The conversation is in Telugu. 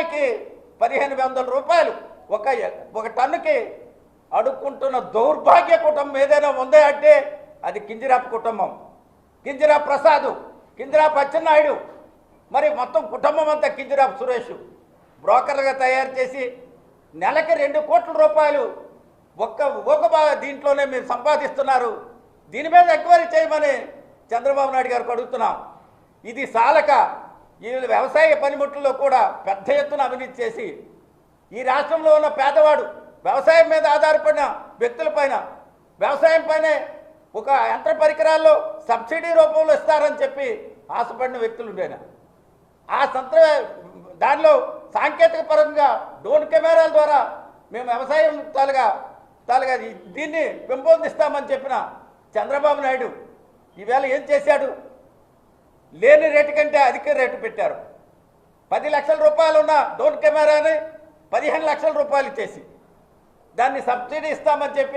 ఎకరానికి పదిహేను వందల రూపాయలు. ఒక ఒక టన్నుకి అడుక్కుంటున్న దౌర్భాగ్య కుటుంబం ఏదైనా ఉందా అంటే అది కింజరాపు కుటుంబం. కింజిరా ప్రసాద్ కింజిరాపు అచ్చెన్నాయుడు. మరి మొత్తం కుటుంబం అంతా కింజరాపు సురేష్. బ్రోకర్లుగా తయారు చేసి నెలకి రెండు కోట్ల రూపాయలు ఒక్క ఒక దీంట్లోనే మీరు సంపాదిస్తున్నారు. దీని మీద ఎంక్వైరీ చేయమని చంద్రబాబు నాయుడు గారికి అడుగుతున్నాం. ఇది సాలక. ఈ వ్యవసాయ పనిముట్లలో కూడా పెద్ద ఎత్తున అవినీతి చేసి ఈ రాష్ట్రంలో ఉన్న పేదవాడు వ్యవసాయం మీద ఆధారపడిన వ్యక్తుల పైన వ్యవసాయం పైనే ఒక యంత్ర పరికరాల్లో సబ్సిడీ రూపంలో ఇస్తారని చెప్పి ఆశపడిన వ్యక్తులు ఉండేనా ఆ సంత్ర దానిలో సాంకేతిక పరంగా డ్రోన్ కెమెరాల ద్వారా మేము వ్యవసాయం తాలుగా తాలుగా దీన్ని పెంపొందిస్తామని చెప్పిన చంద్రబాబు నాయుడు ఈవేళ ఏం చేశాడు? లేని రేటు కంటే అధిక రేటు పెట్టారు. పది లక్షల రూపాయలు ఉన్న డోన్ కెమెరాని పదిహేను లక్షల రూపాయలు చేసి దాన్ని సబ్సిడీ ఇస్తామని చెప్పి